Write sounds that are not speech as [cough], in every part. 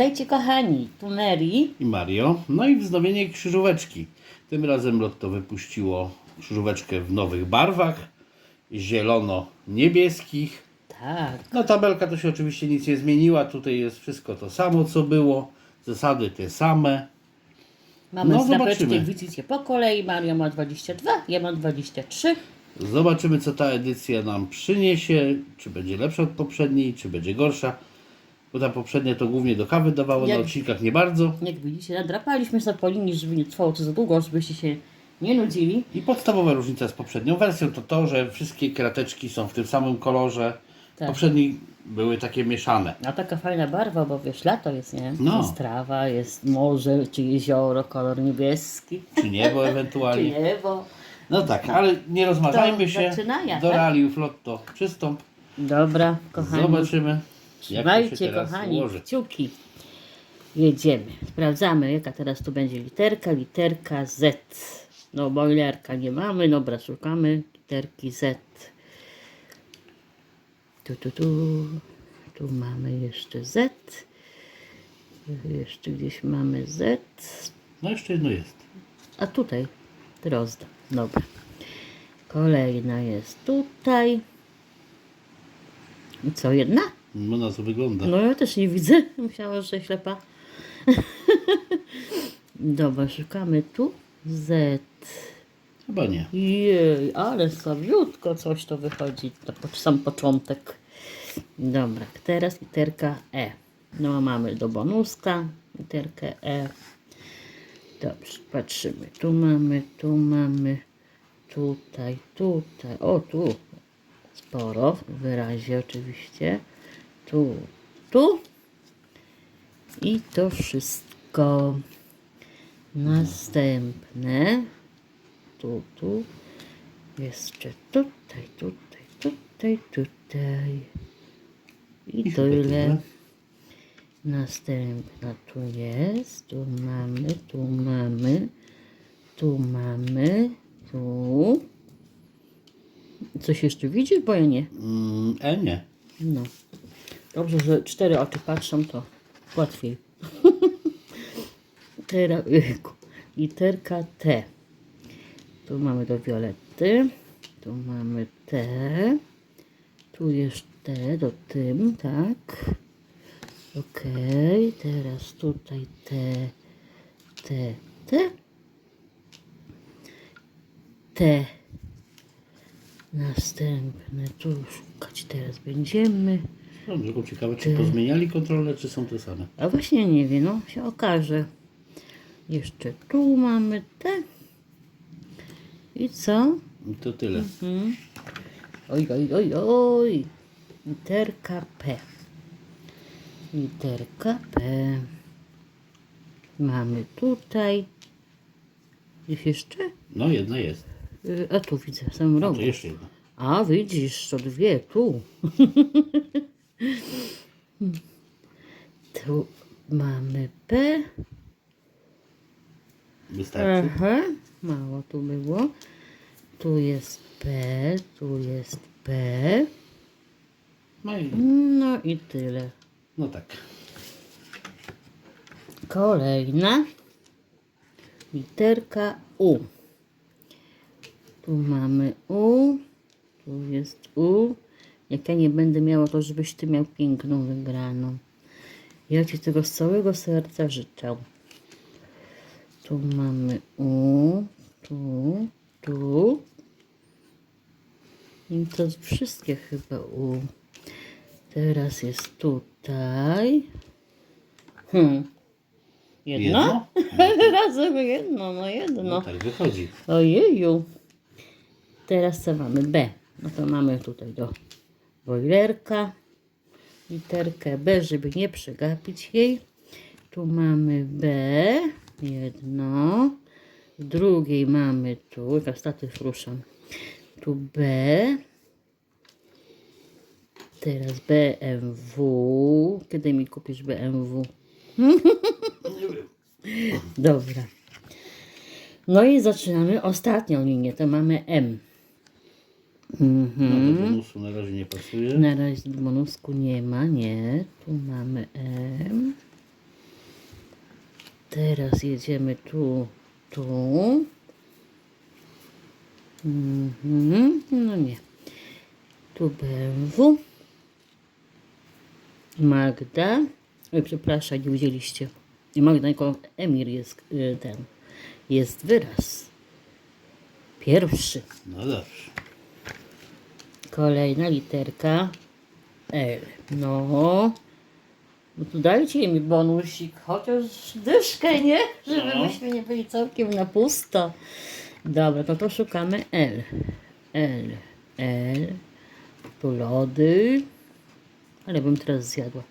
Witajcie kochani, tu Mary. i Mario. No i wznowienie krzyżóweczki. Tym razem Lotto wypuściło krzyżóweczkę w nowych barwach, zielono-niebieskich. Tak, No tabelka to się oczywiście nic nie zmieniła, tutaj jest wszystko to samo co było, zasady te same. mamy No, zobaczymy. widzicie po kolei. Mario ma 22, ja mam 23. Zobaczymy co ta edycja nam przyniesie, czy będzie lepsza od poprzedniej, czy będzie gorsza. Bo ta poprzednia to głównie do kawy dawało, na Jak- odcinkach nie bardzo. Jak widzicie, nadrapaliśmy sobie po linii, żeby nie trwało to za długo, żebyście się nie nudzili. I podstawowa różnica z poprzednią wersją to to, że wszystkie krateczki są w tym samym kolorze. Tak. Poprzedniej były takie mieszane. A taka fajna barwa, bo wiesz, lato jest, nie? No. Jest trawa, jest morze, czy jezioro, kolor niebieski, Czy niebo [laughs] czy ewentualnie. niebo. No tak, ale nie rozmawiajmy To się. zaczynaja, Do tak? realiów Lotto przystąp. Dobra, kochani. Zobaczymy, Trzymajcie, kochani, ułoży. kciuki. Jedziemy. Sprawdzamy, jaka teraz tu będzie literka. Literka Z. No, boilerka nie mamy. Dobra, szukamy literki Z. Tu, tu, tu. Tu mamy jeszcze Z. Jeszcze gdzieś mamy Z. No jeszcze jedno jest. A tutaj drozda. Dobra. Kolejna jest tutaj. I co, jedna? No na co wygląda. No ja też nie widzę. [laughs] Myślałam, że ślepa. [laughs] Dobra, szukamy tu. Z. Chyba nie. Jej, ale słabiutko coś to wychodzi. To po- sam początek. Dobra, teraz literka E. No mamy do bonuska literkę E. Dobrze, patrzymy. Tu mamy, tu mamy, tutaj, tutaj. O, tu. Sporo, w wyrazie oczywiście. Tu, tu. I to wszystko. Następne. Tu, tu. Jeszcze tutaj, tutaj, tutaj, tutaj. I tyle. Następna tu jest. Tu mamy, tu mamy. Tu mamy. Tu. Coś jeszcze widzisz, bo ja nie. Mm, e nie. No. Dobrze, że cztery oczy patrzą, to łatwiej. [laughs] Teraz, literka T. Tu mamy do Violetty. Tu mamy T. Tu jest T do tym, tak. Okej, teraz tutaj T, T, T. T. Następne, tu szukać teraz będziemy. No, tylko ciekawe, czy pozmieniali kontrolę, czy są te same. A właśnie nie wiem, no się okaże. Jeszcze tu mamy te. I co? I to tyle. Oj, oj, oj, oj. Literka P. Literka P. Mamy tutaj. Gdzieś jeszcze? No jedna jest. Y, A tu widzę, w samym rogu. to jeszcze jedna. A widzisz, to dwie, tu. [laughs] tu mamy P. Wystarczy. Aha, mało tu było. Tu jest P, tu jest P. No i No i tyle. no tak. Kolejna literka U. Tu mamy U, tu jest U. Jak ja nie będę miała, to żebyś ty miał piękną wygraną. Ja ci tego z całego serca życzę. Tu mamy U, tu, tu. I to wszystkie chyba U. Teraz jest tutaj. Hmm. Jedno? [laughs] Razem jedno, no jedno. No tak wychodzi. Ojeju. Teraz co mamy? B. No to mamy tutaj do boilerka. Literkę B, żeby nie przegapić jej. Tu mamy B. Jedno. W drugiej mamy tu, jak statyw ruszam. Tu B. Teraz BMW. Kiedy mi kupisz BMW? [laughs] Dobra. No i zaczynamy ostatnią linię. To mamy M. Mhm. No do bonusu na razie nie pasuje. Na razie bonusku nie ma, nie. Tu mamy M. Teraz jedziemy tu, tu. Mhm, no nie. Tu BMW. Magda. Oj, przepraszam, nie widzieliście. Nie Magda, tylko Emir jest y, ten. Jest wyraz. Pierwszy. No dobrze. Kolejna literka L. No. No to dajcie mi bonusik, chociaż dyszkę, nie? Żeby No. myśmy nie byli całkiem na pusto. Dobra, no to szukamy L. L. L. Tu lody. Ale bym teraz zjadła.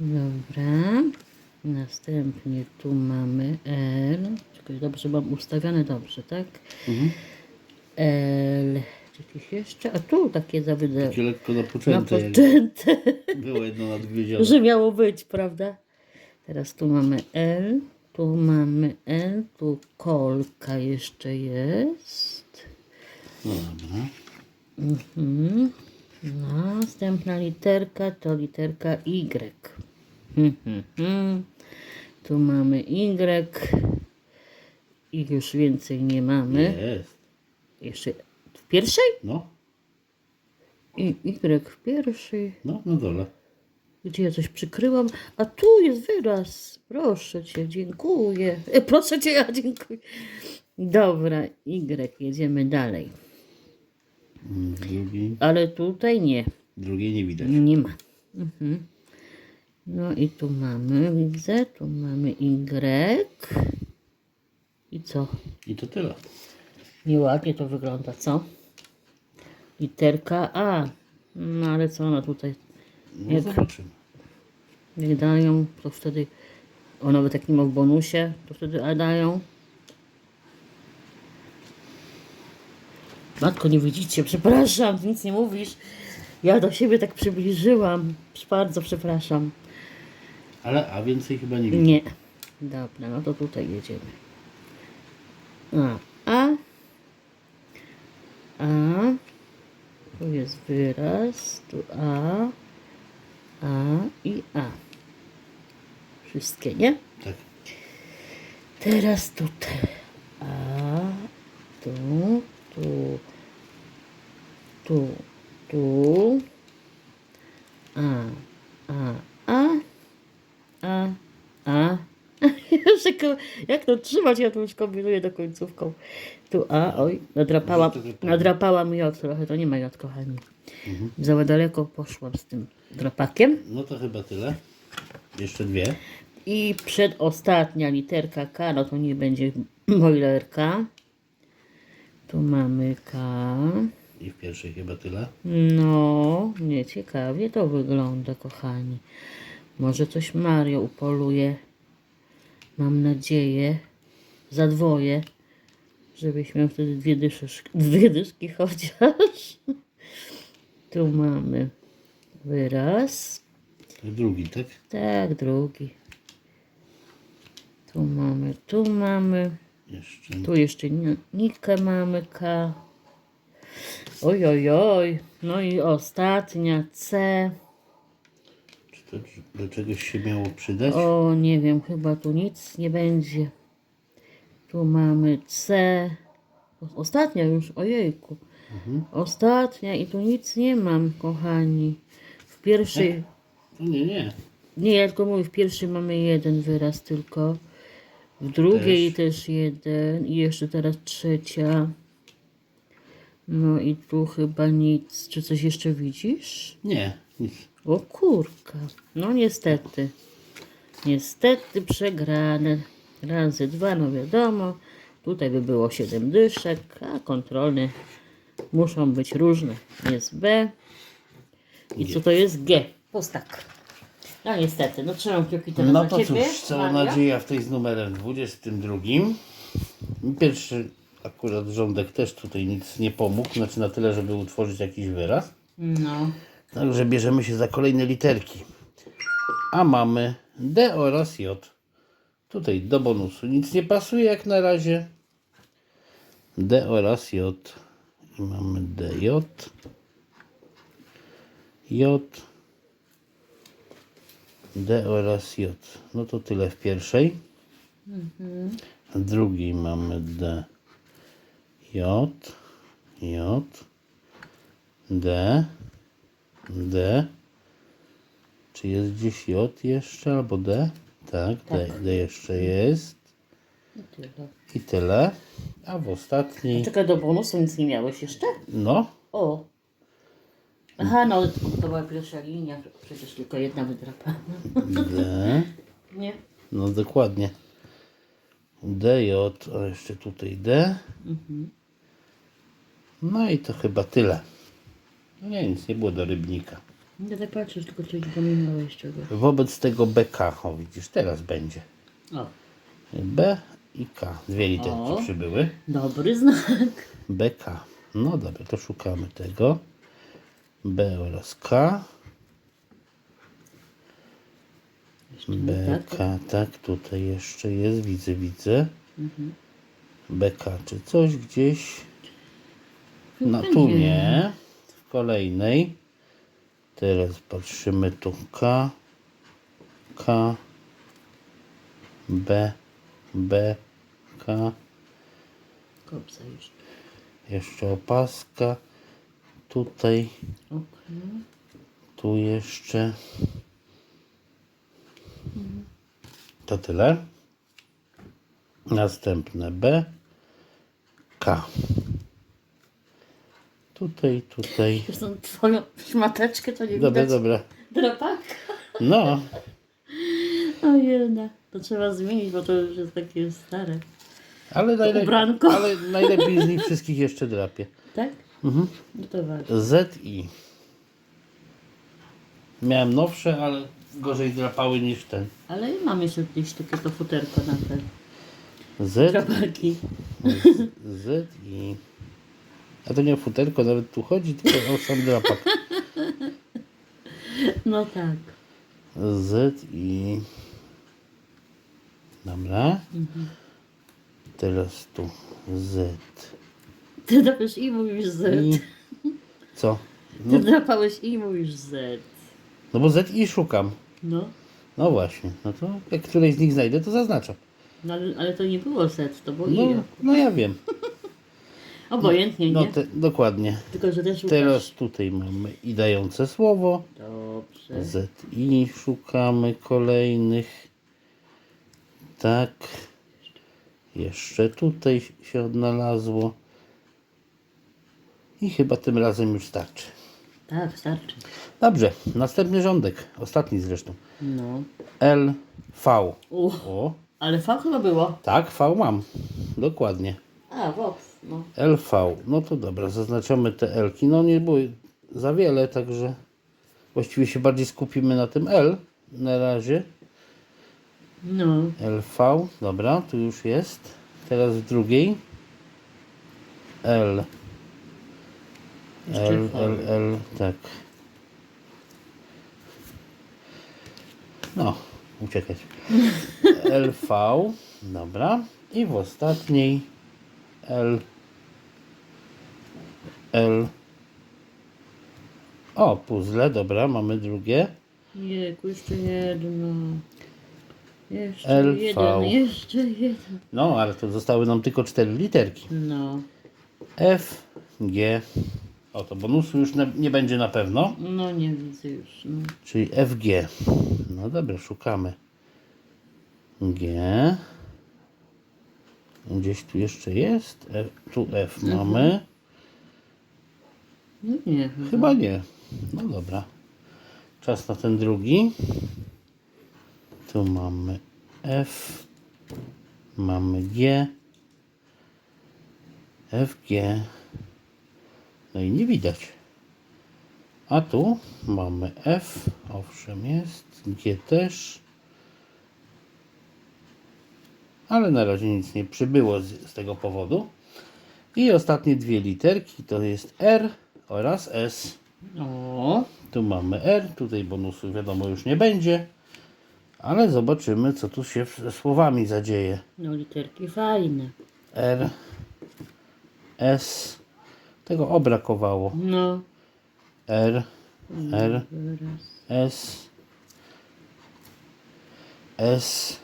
Dobra. Następnie tu mamy L. Czekaj, dobrze mam ustawione dobrze, tak? Mhm. L. Jakieś jeszcze? A tu takie zawydę. Takie lekko napoczęte, Napoczęte, było jedno nadgryzione. [laughs] że miało być, prawda? Teraz tu mamy L, tu mamy L, tu kolka jeszcze jest. No dobra. Mhm. Następna literka to literka Y. Mhm. Tu mamy Y. I już więcej nie mamy. Jest. Jeszcze pierwszej? No, I Y w pierwszej. no, na dole. Gdzie ja coś przykryłam? A tu jest wyraz. Proszę cię, dziękuję. E, proszę cię, ja dziękuję. Dobra, Y, jedziemy dalej. Mm, Ale tutaj nie, drugiej nie widać. nie ma. Mhm. No i tu mamy, widzę, tu mamy Y. I co? I to tyle. Nieładnie to wygląda, co? Literka A. No ale co ona tutaj No Jak? zobaczymy. Jak dają, to wtedy, o nawet jak nie ma w bonusie, to wtedy A dają. Matko, nie widzicie, przepraszam, nic nie mówisz. Ja do siebie tak przybliżyłam. Bardzo przepraszam. Ale a więcej chyba nie widać. Nie. Dobra, no to tutaj jedziemy. A, A. A. Wyraz. Tu A. A i A. Wszystkie, nie? Tak. Teraz tutaj. A. Tu. Tu. Tu. Tu. A. A. A. Jak to trzymać? Ja tu już kombinuję do końcówką. Tu A, oj, to wypadnie. nadrapałam J trochę, to nie ma J, kochani. Za daleko poszłam z tym drapakiem. No to chyba tyle. Jeszcze dwie. I przedostatnia literka K, no to nie będzie [clears throat] boilerka. Tu mamy K. I w pierwszej chyba tyle. No, nieciekawie to wygląda, kochani. Może coś Mario upoluje. Mam nadzieję. Za dwoje. Żebyś miał wtedy dwie, dyszy, [laughs] dwie dyszki chociaż. Tu mamy wyraz. Drugi, tak? Tak, drugi. Tu mamy, tu mamy. Jeszcze. Tu jeszcze ni- Nikę mamy K. Oj, oj, oj. No i ostatnia C. To do czegoś się miało przydać? O, nie wiem, chyba tu nic nie będzie. Tu mamy C. Ostatnia już, ojejku. Ostatnia i tu nic nie mam, kochani. W pierwszej, nie, nie. nie, ja tylko mówię, w pierwszej mamy jeden wyraz tylko. W drugiej też, jeden. I jeszcze teraz trzecia. No i tu chyba nic. Czy coś jeszcze widzisz? Nie, nic. O kurka. No niestety. Niestety przegrane. Razy dwa, no wiadomo. Tutaj by było 7 dyszek, a kontrolne muszą być różne. Jest B. I co to jest G? Pustak. No niestety, no trzymam kciuki teraz No za to ciebie. cóż, cała nadzieja w tej z numerem 22. Pierwszy akurat rządek też tutaj nic nie pomógł, znaczy na tyle, żeby utworzyć jakiś wyraz. No. Także bierzemy się za kolejne literki. A mamy D oraz J. Tutaj do bonusu nic nie pasuje jak na razie. D oraz J. I mamy DJ. J. D oraz J. No to tyle w pierwszej. W drugiej mamy D, J, J, D, D. Czy jest gdzieś J jeszcze albo D? Tak, D, D jeszcze jest. I tyle. I tyle. A w ostatniej, Czekaj, do bonusu nic nie miałeś jeszcze? no, O. Aha, no to była pierwsza linia, przecież tylko jedna wydrapana. D. [laughs] Nie? No dokładnie. DJ, a jeszcze tutaj D. No i to chyba tyle. No nie, nic nie było do rybnika. Nie tak patrzysz, tylko coś pominąłeś czegoś. Wobec tego BK, o widzisz, teraz będzie. O, B i K. Dwie literki O. przybyły. dobry znak. BK. No dobra, to szukamy tego. B oraz K. Jeszcze nie tak? BK, tak, tutaj jeszcze jest, widzę, widzę. BK, czy coś gdzieś? No tu nie. Kolejnej. Teraz patrzymy tu K, K, B, B, K. Kopsa już. Jeszcze opaska. Tutaj, Okej. tu jeszcze. To tyle. Następne B, K. Tutaj, tutaj. Wiesz, tą twoją szmateczkę to nie Dobra, widać. dobra. Drapaka. No, O jedna. To trzeba zmienić, bo to już jest takie stare. ale, najle- ubranko. ale najlepiej z nich wszystkich jeszcze drapie. Tak? Mhm. No to ważne. Z i. Miałem nowsze, ale gorzej drapały niż ten. Ale mam jeszcze gdzieś takie to futerko na te Z, drapaki. Z i. A to nie o futerko, nawet tu chodzi, tylko o sam drapak. [laughs] No tak. Z i. Dobra. Teraz tu Z. Ty drapiesz i mówisz Z. I. Co? Ty No, drapałeś i mówisz Z. no bo Z i szukam. No. No właśnie. No to jak którejś z nich znajdę, to zaznaczam. no ale, ale to nie było Z, to było No, i. no ja wiem. [laughs] Obojętnie, No nie? te, dokładnie. Tylko, że też. Teraz tutaj mamy i dające słowo. Dobrze. Z i szukamy kolejnych. Tak. Jeszcze tutaj się odnalazło. I chyba tym razem już starczy. Tak, starczy. Dobrze, następny rządek, ostatni zresztą. No. L, V. U, O, ale V chyba było. tak, V mam. Dokładnie. A, Vox. No. LV. No to dobra, zaznaczamy te L-ki. No nie było za wiele, także właściwie się bardziej skupimy na tym L na razie. No. LV, dobra, tu już jest. Teraz w drugiej. L. L. L, L, tak. No, uciekać. [laughs] LV, dobra. I w ostatniej L. L. O, puzzle, dobra, mamy drugie. Jejku, jeszcze jedno. Jeszcze LV. jeden, jeszcze jeden. No, ale to zostały nam tylko cztery literki. No. F, G. O, to bonusu już na, nie będzie na pewno. No nie widzę już. No. Czyli FG. No dobra, szukamy. G. Gdzieś tu jeszcze jest. F, tu F mamy. no nie. Chyba. Chyba nie. No dobra. Czas na ten drugi. Tu mamy F. Mamy G. FG. No i nie widać. A tu mamy F. Owszem jest. G też. Ale na razie nic nie przybyło z, z tego powodu. I ostatnie dwie literki to jest R oraz S. O, Tu mamy R, tutaj bonusu wiadomo już nie będzie, ale zobaczymy co tu się ze słowami zadzieje. no literki fajne. R, S, tego obrakowało. No. R, R. S, S.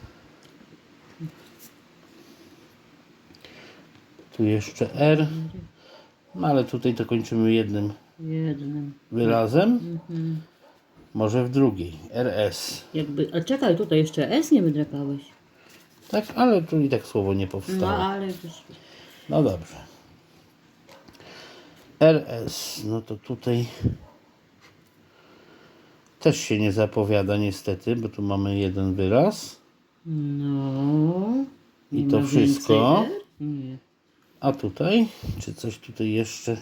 Tu jeszcze R. No ale tutaj to kończymy jednym Jednym. wyrazem. Może w drugiej. RS. Jakby, a czekaj, tutaj jeszcze S nie wydrapałeś. Tak, ale tu i tak słowo nie No powstało. ale już... No dobrze. RS, no to tutaj też się nie zapowiada niestety, bo tu mamy jeden wyraz. No... I to ma wszystko? więcej R? Nie. A tutaj, czy coś tutaj jeszcze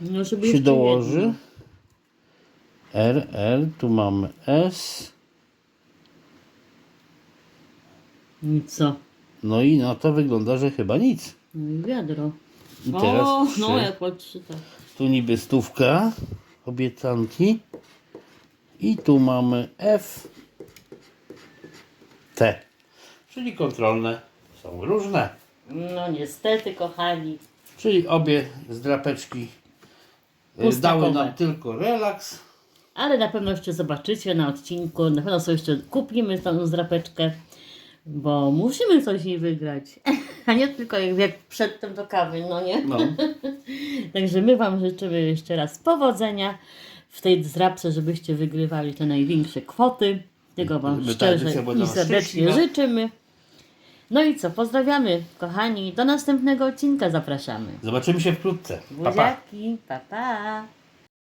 No, się jeszcze dołoży? jedno. R, R, tu mamy S. I co? No i no to wygląda, że chyba nic. No i wiadro. I teraz o, trzy. no jak patrzy tak. Tu niby stówka obiecanki. I tu mamy F, T. Czyli kontrolne są różne. No niestety, kochani. Czyli obie zdrapeczki e, Pustakowe. dały nam tylko relaks. Ale na pewno jeszcze zobaczycie na odcinku. Na pewno sobie jeszcze kupimy tą zdrapeczkę, bo musimy coś jej wygrać. [laughs] A nie tylko jak, jak przedtem do kawy, no nie? No. [laughs] Także my Wam życzymy jeszcze raz powodzenia w tej zdrapce, żebyście wygrywali te największe kwoty. Tego Wam ta szczerze i serdecznie życzymy. No i co, pozdrawiamy kochani. Do następnego odcinka zapraszamy. Zobaczymy się wkrótce. Pa, pa. Buziaki, pa pa.